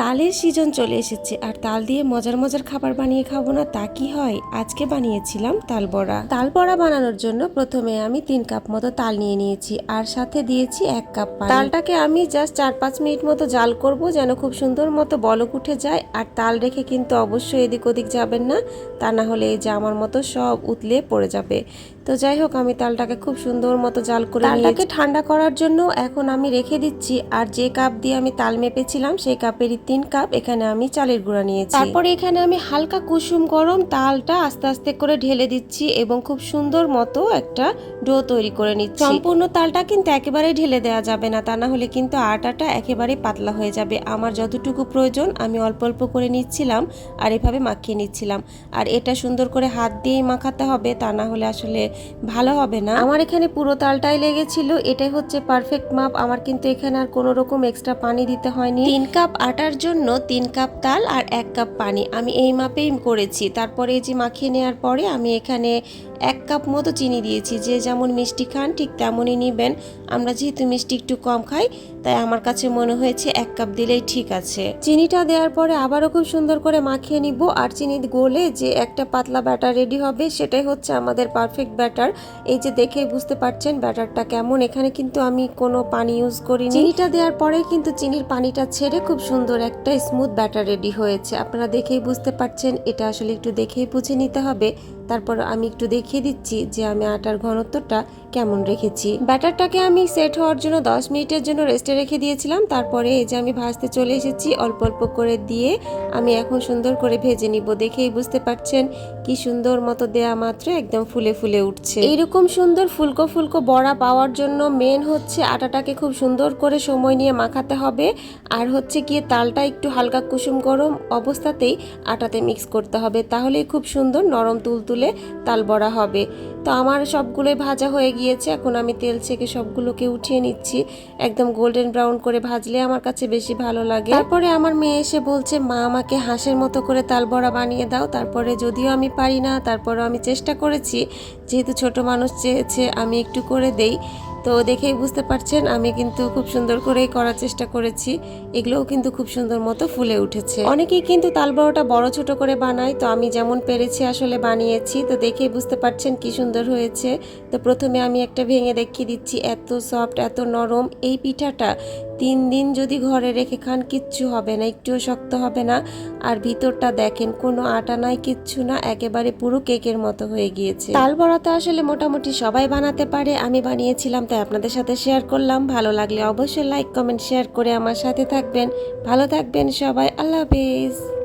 তালের সিজন চলে এসেছে আর তাল দিয়ে মজার মজার খাবার বানিয়ে খাব না, তা কি হয়? আজকে বানিয়েছিলাম তাল বড়া। তাল বড়া বানানোর জন্য প্রথমে আমি তিন কাপ মতো তাল নিয়ে নিয়েছি আর সাথে দিয়েছি এক কাপ তালটাকে আমি জাস্ট চার পাঁচ মিনিট মতো জাল করব যেন খুব সুন্দর মতো বলক উঠে যায় আর তাল রেখে কিন্তু অবশ্যই এদিক ওদিক যাবেন না, তা না হলে এই যে আমার মতো সব উতলে পড়ে যাবে। তো যাই হোক, আমি তালটাকে খুব সুন্দর মতো জাল করে তালটাকে ঠান্ডা করার জন্য এখন আমি রেখে দিচ্ছি আর যে কাপ দিয়ে আমি তাল মেপেছিলাম সেই কাপেরই তিন কাপ এখানে আমি চালের গুঁড়া নিয়েছি। তারপরে এখানে আমি হালকা কুসুম গরম তালটা আস্তে আস্তে করে ঢেলে দিচ্ছি এবং খুব সুন্দর মতো একটা ডো তৈরি করে নিচ্ছি। সম্পূর্ণ তালটা কিন্তু একেবারেই ঢেলে দেওয়া যাবে না তা না হলে কিন্তু আটাটা একেবারে পাতলা হয়ে যাবে। আমার যতটুকু প্রয়োজন আমি অল্প অল্প করে নিচ্ছিলাম আর এভাবে মাখিয়ে নিচ্ছিলাম। আর এটা সুন্দর করে হাত দিয়েই মাখাতে হবে তা না হলে আসলে ভালো হবে না। আমার এখানে পুরো তালটাই লেগেছিল এটাই হচ্ছে পারফেক্ট মাপ। আমার কিন্তু এখানে আর কোনো রকম এক্সট্রা পানি দিতে হয়নি। তিন কাপ আটার জন্য তিন কাপ তাল আর এক কাপ পানি। আমি এই মাপেই করেছি। তারপরে এই যে মাখিয়ে নেওয়ার পরে আমি এখানে এক কাপ মতো চিনি দিয়েছি, যে যেমন মিষ্টি খান ঠিক তেমনই নেবেন। আমরা যেহেতু মিষ্টি একটু কম খাই, তাই আমার কাছে মনে হয়েছে এক কাপ দিলেই ঠিক আছে। চিনিটা দেওয়ার পরে আবারও খুব সুন্দর করে মাখিয়ে নিব, আর চিনি গলে যে একটা পাতলা ব্যাটার রেডি হবে, সেটাই হচ্ছে আমাদের পারফেক্ট ব্যাটার। এই যে দেখেই বুঝতে পারছেন ব্যাটারটা কেমন, এখানে কিন্তু আমি কোনো পানি ইউজ করিনি। চিনিটা দেওয়ার পরে কিন্তু চিনির পানিটা ছেড়ে খুব সুন্দর একটা স্মুথ ব্যাটার রেডি হয়েছে। আপনারা দেখেই বুঝতে পারছেন, এটা আসলে একটু দেখেই বুঝে নিতে হবে। তারপর আমি একটু দেখিয়ে দিচ্ছি যে আমি আটার ঘনত্বটা কেমন রেখেছি। ব্যাটারটাকে আমি সেট হওয়ার জন্য দশ মিনিটের জন্য রেস্টে রেখে দিয়েছিলাম। তারপরে এই যে আমি ভাজতে চলে এসেছি, অল্প অল্প করে দিয়ে আমি এখন সুন্দর করে ভেজে নিব। দেখেই বুঝতে পারছেন কি সুন্দর মতো দেয়া মাত্র একদম ফুলে ফুলে উঠছে। এইরকম সুন্দর ফুলকো ফুলকো বড়া পাওয়ার জন্য মেন হচ্ছে আটাটাকে খুব সুন্দর করে সময় নিয়ে মাখাতে হবে। আর হচ্ছে গিয়ে তালটা একটু হালকা কুসুম গরম অবস্থাতেই আটাতে মিক্স করতে হবে। তাহলেই খুব সুন্দর নরম তুলতুলে তাল বড়া হবে। তো আমার সবগুলোই ভাজা হয়ে গিয়েছে। এখন আমি তেল ছেঁকে সবগুলোকে উঠিয়ে নিচ্ছি। একদম গোল্ডেন ব্রাউন করে ভাজলে আমার কাছে বেশি ভালো লাগে। তারপরে আমার মেয়ে এসে বলছে, মা, আমাকে হাঁসের মতো করে তাল বড়া বানিয়ে দাও। তারপরে যদিও আমি পারি না তারপরে আমি চেষ্টা করেছি। যেহেতু ছোট মানুষ চেয়েছে, আমি একটু করে দেই। তো দেখেই বুঝতে পারছেন, আমি কিন্তু খুব সুন্দর করেই করার চেষ্টা করেছি। এগুলোও কিন্তু খুব সুন্দর মতো ফুলে উঠেছে। অনেকেই কিন্তু তালবারোটা বড় ছোট করে বানায়, তো আমি যেমন পেরেছি আসলে বানিয়েছি। তো দেখেই বুঝতে পারছেন কি সুন্দর হয়েছে। তো প্রথমে আমি একটা ভেঙে দেখিয়ে দিচ্ছি, এত সফট এত নরম। এই পিঠাটা তিন দিন যদি ঘরে রেখে খান, কিচ্ছু হবে না, একটুও শক্ত হবে না। আর ভিতরটা দেখেন, কোনো আটা নাই, কিচ্ছু না, একেবারে পুরো কেকের মতো হয়ে গিয়েছে। তাল বড়াতে আসলে মোটামুটি সবাই বানাতে পারে, আমি বানিয়েছিলাম, তাই আপনাদের সাথে শেয়ার করলাম। ভালো লাগলে অবশ্যই লাইক কমেন্ট শেয়ার করে আমার সাথে থাকবেন। ভালো থাকবেন সবাই, আল্লাহ হাফিজ।